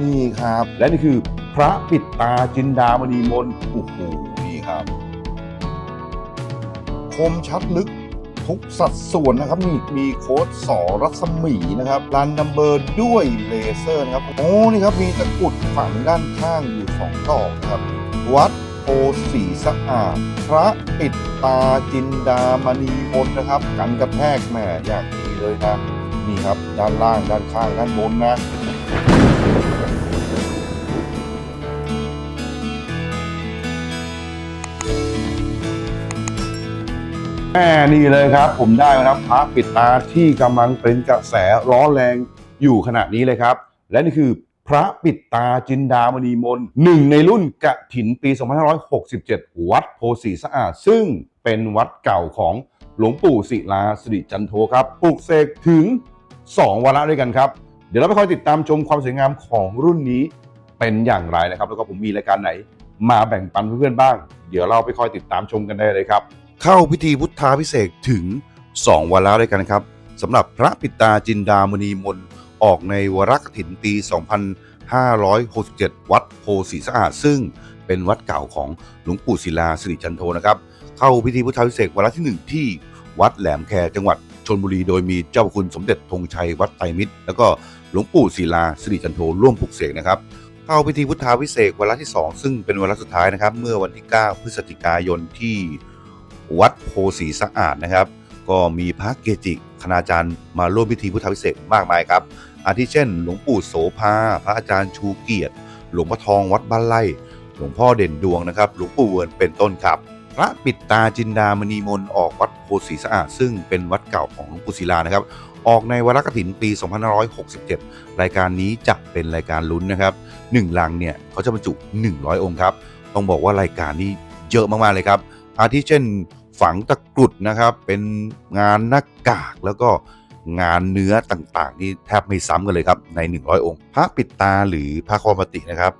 นี่ครับ และนี่คือพระปิดตาจินดามณีมนโอ้โหนี่ครับ คมชัดลึกทุกสัดส่วนนะครับนี่มีโค้ดสอรัศมีนะครับรันนัมเบอร์ด้วยเลเซอร์นะครับโอ้นี่ครับมีตะกุดฝังด้านข้างอยู่สองดอกครับ วัดโพสีสะอาด พระปิดตาจินดามณีมนนะครับ กันกระแทกแม่อย่างดีเลยนะนี่ครับ ด้านล่างด้านข้างด้านบนนะ แม่นี่เลยครับ ผมได้นะครับพระปิดตาที่กำลังเป็นกระแสร้อนแรงอยู่ขณะนี้เลยครับ และนี่คือพระปิดตาจินดามณีมนหนึ่งในรุ่นกะถินปี 2567 วัดโพสีสะอาด ซึ่งเป็นวัดเก่าของหลวงปู่ศิลาสิริจันโทครับปลูกเสกถึง 2 วาระด้วยกันครับ เดี๋ยวเราไปคอยติดตามชมความสวยงามของรุ่นนี้เป็นอย่างไรนะครับ แล้วก็ผมมีรายการไหน มาแบ่งปันเพื่อนๆบ้าง เดี๋ยวเราไปคอยติดตามชมกันได้เลยครับ เข้าพิธีพุทธาพิเศษถึง 2วาระด้วยกันครับสำหรับพระปิตาจินดามณีมนออกในวาระกฐินปี 2567 วัดโพสีสะอาด ซึ่งเป็นวัดเก่าของหลวงปู่ศิลาสิริจันโทนะครับ เข้าพิธีพุทธาพิเศษวาระที่ 1 ที่วัดแหลมแคจังหวัดชนบุรีโดยมีเจ้าคุณสมเด็จธงชัยวัดไตรมิตร แล้วก็หลวงปู่ศิลาสิริจันโทร่วมปลุกเสกนะครับเข้าพิธีพุทธาพิเศษวาระที่ 2 ซึ่งเป็นวาระสุดท้ายนะครับ เมื่อวันที่ 9 พฤศจิกายนที่ วัดโพสีสะอาดนะครับ ก็มีพระเกจิคณาจารย์มาร่วมพิธีพุทธาพิเศษมากมายครับ อาทิเช่น หลวงปู่โสภาพระอาจารย์ชูเกียรติ หลวงพ่อทองวัดบ้านไร่หลวงพ่อเด่นดวงนะครับ หลวงปู่เวิร์นเป็นต้นครับ พระปิดตาจินดามณีมนออกวัดโพสีสะอาด ซึ่งเป็นวัดเก่าของหลวงปู่ศิลานะครับ ออกในวาระกฐินปี 2567 รายการนี้จะเป็นรายการลุ้นนะครับ1ลังเนี่ยเขาจะบรรจุ 100 องค์ครับ ต้องบอกว่ารายการนี้เยอะมากๆเลยครับ อาทิเช่นฝังตะกรุดนะครับ เป็นงานหน้ากากแล้วก็งานเนื้อต่างๆที่แทบไม่ซ้ำกันเลยครับใน 100 องค์ พระปิดตาหรือพระคอมตินะครับ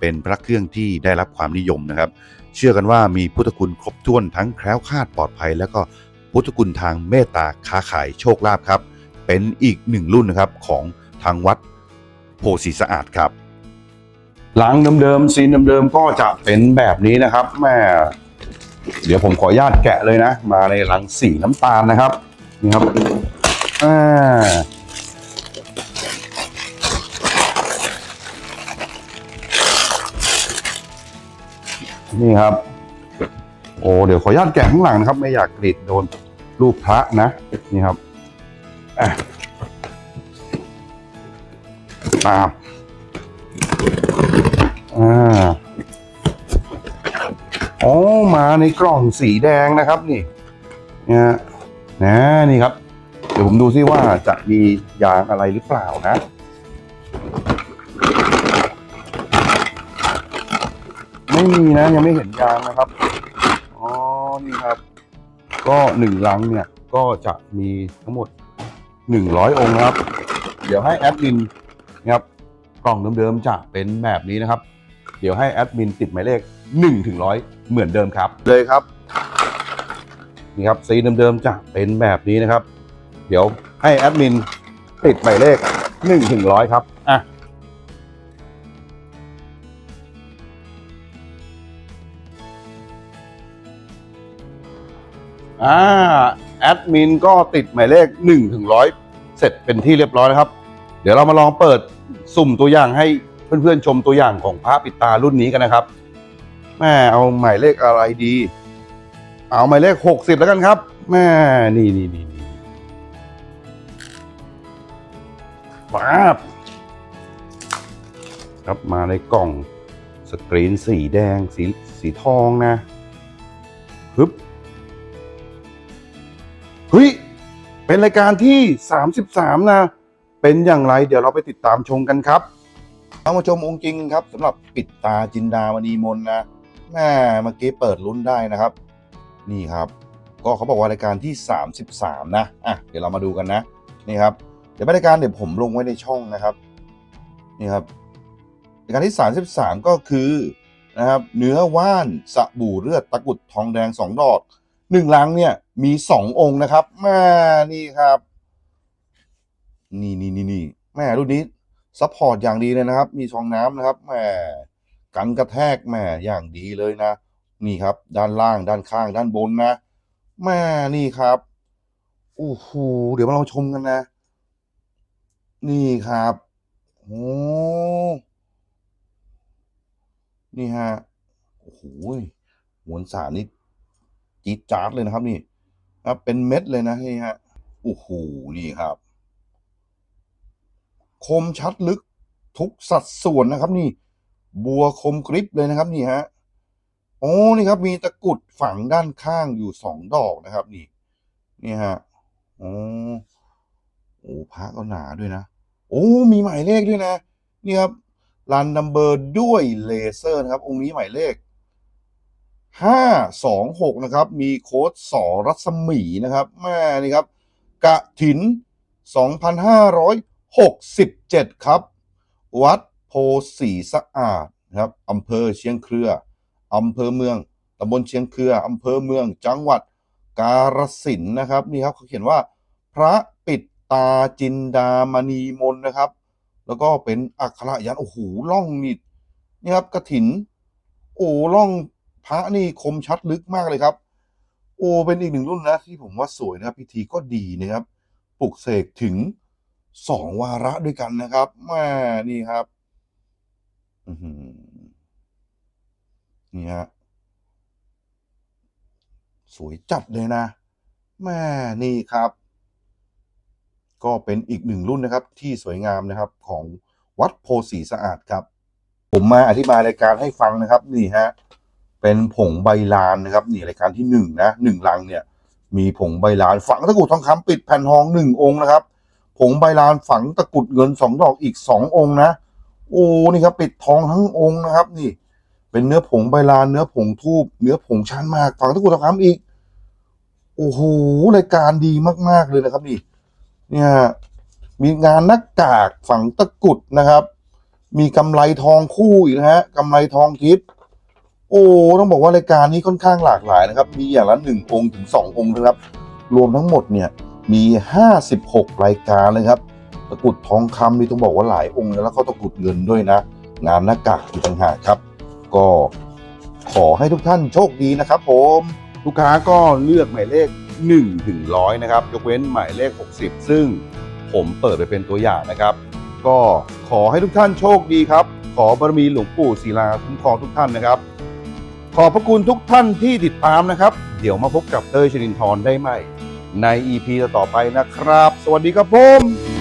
เป็นพระเครื่องที่ได้รับความนิยมนะครับ เชื่อกันว่ามีพุทธคุณครบถ้วนทั้งแคล้วคลาดปลอดภัย แล้วก็พุทธคุณทางเมตตาค้าขายโชคลาภครับ เป็นอีกหนึ่งรุ่นนะครับของทางวัดโพสีสะอาดครับหลังเดิมๆซีนเดิมๆก็จะเป็นแบบนี้นะครับแม่ เดี๋ยวผมขออนุญาตแกะเลยนะ มาในหลังสีน้ำตาลนะครับ นี่ครับอ่านี่ครับ โอ้เดี๋ยวขออนุญาตแกะข้างหลังนะครับ ไม่อยากกรีดโดนรูปพระนะ นี่ครับอะมาอ่า อ๋อมาในกล่องสีแดงนะครับนี่เนี่ยนะนี่ครับ เดี๋ยวผมดูซิว่าจะมียางอะไรหรือเปล่านะไม่มีนะยังไม่เห็นยางนะครับ อ๋อ นี่ครับ ก็หนึ่งลังเนี่ย ก็จะมีทั้งหมดหนึ่งร้อยองค์ครับ เดี๋ยวให้แอดมินนะครับ กล่องเดิมๆจะเป็นแบบนี้นะครับ เดี๋ยวให้แอดมินติดหมายเลข 1ถึง100เหมือนเดิมครับ เลยครับนี่ครับสีเดิมๆจะเป็นแบบนี้นะครับ เดี๋ยวให้แอดมินติดหมายเลข1ถึง100ครับอะอ่าแอดมินก็ติดหมายเลข1ถึง100เสร็จเป็นที่เรียบร้อยนะครับ เดี๋ยวเรามาลองเปิดสุ่มตัวอย่างให้เพื่อนๆชมตัวอย่างของพระปิดตารุ่นนี้กันนะครับ แม่เอาหมายเลขอะไรดี เอาหมายเลขหกสิบแล้วกันครับแม่นี่นี่นี่นี่ป๊าบครับมาในกล่องสกรีนสีแดงสีสีทองนะฮึบเฮ้ยเป็นรายการที่ 33 นะ เป็นอย่างไร เดี๋ยวเราไปติดตามชมกันครับ เอามาชมองค์จริงครับสำหรับปิดตาจินดามณีมนนะ แม่เมื่อกี้เปิดลุ้นได้นะครับ นี่ครับ ก็เขาบอกว่ารายการที่ 33 นะอะเดี๋ยวเรามาดูกันนะ นี่ครับ เดี๋ยวรายการเดี๋ยวผมลงไว้ในช่องนะครับ นี่ครับรายการที่ 33 ก็คือนะครับ เนื้อว่านสบู่เลือดตะกุดทองแดงสองดอกหนึ่งลังเนี่ยมีสององค์นะครับแม่นี่ครับนี่นี่นี่นี่แม่รุ่นนี้ซัพพอร์ตอย่างดีเลยนะครับ มีฟองน้ำนะครับแหม กันกระแทกแหมอย่างดีเลยนะ นี่ครับ ด้านล่างด้านข้างด้านบนนะแม่นี่ครับโอ้โหเดี๋ยวมาเราชมกันนะ นี่ครับโอ้นี่ฮะโอ้โหมวลสารนี่จี๊ดจ๊าดเลยนะครับ นี่ครับเป็นเม็ดเลยนะนี่ฮะโอ้โหนี่ครับ คมชัดลึกทุกสัดส่วนนะครับ นี่ บัวคมกริบเลยนะครับนี่ฮะโอ้นี่ครับมีตะกุดฝังด้านข้างอยู่สองดอกนะครับนี่นี่ฮะโอ้โอ้พระก็หนาด้วยนะ โอ้มีหมายเลขด้วยนะนี่ครับรันนัมเบอร์ด้วยเลเซอร์นะครับ องค์นี้หมายเลขห้าสองหกนะครับ มีโค้ดสอรัศมีนะครับแม่นี่ครับ กะถิน2567ครับ วัด สีสะอาดนะครับอำเภอเชียงเครืออำเภอเมืองตำบลเชียงเครืออำเภอเมืองจังหวัดกาฬสินนะครับนี่ครับเขาเขียนว่า พระปิดตาจินดามณีมนนะครับ แล้วก็เป็นอักขระยันโอ้โหล่องนี่นี่ครับกระถิน โอ้ล่องพระนี่คมชัดลึกมากเลยครับ โอ้เป็นอีกหนึ่งรุ่นนะที่ผมว่าสวยนะครับ พิธีก็ดีนะครับปลุกเสกถึงสองวาระด้วยกันนะครับแม่นี่ครับ นี่ฮะ สวยจัดเลยนะ แม่นี่ครับ ก็เป็นอีกหนึ่งรุ่นนะครับ ที่สวยงามนะครับของวัดโพสีสะอาดครับ ผมมาอธิบายรายการให้ฟังนะครับ นี่ฮะ เป็นผงใบลานนะครับ นี่รายการที่หนึ่งนะหนึ่งลังเนี่ย มีผงใบลานฝังตะกุดทองคำปิดแผ่นทองหนึ่งองค์นะครับ ผงใบลานฝังตะกุดเงินสองดอกอีกสององค์นะ โอ้นี่ครับปิดทองทั้งองค์นะครับ นี่ เป็นเนื้อผงใบลานเนื้อผงทูบเนื้อผงชานมากฝังตะกุดทองคำอีก โอ้โหรายการดีมาก ๆ เลยนะครับ นี่ เนี่ย มีงานหน้ากากฝังตะกุดนะครับ มีกำไรทองคู่อีกนะฮะกำไรทองทิพย์โอ้ต้องบอกว่ารายการนี้ค่อนข้างหลากหลายนะครับ มีอย่างละหนึ่งองค์ถึงสององค์นะครับ รวมทั้งหมดเนี่ยมี 56 รายการเลยครับ ตะกรุดทองคำนี่ต้องบอกว่าหลายองค์แล้วก็ตะกรุดเงินด้วยนะ งานหน้ากากอีกต่างหากครับ ก็ขอให้ทุกท่านโชคดีนะครับ ผมลูกค้าก็เลือกหมายเลข1ถึงร้อยนะครับ ยกเว้นหมายเลข 60 ซึ่งผมเปิดไปเป็นตัวอย่างนะครับ ก็ขอให้ทุกท่านโชคดีครับ ขอบารมีหลวงปู่ศิลาคุ้มครองทุกท่านนะครับ ขอบพระคุณทุกท่านที่ติดตามนะครับ เดี๋ยวมาพบกับเต้ยชนินทร์ได้ใหม่ ใน EP ต่อไปนะครับ สวัสดีครับผม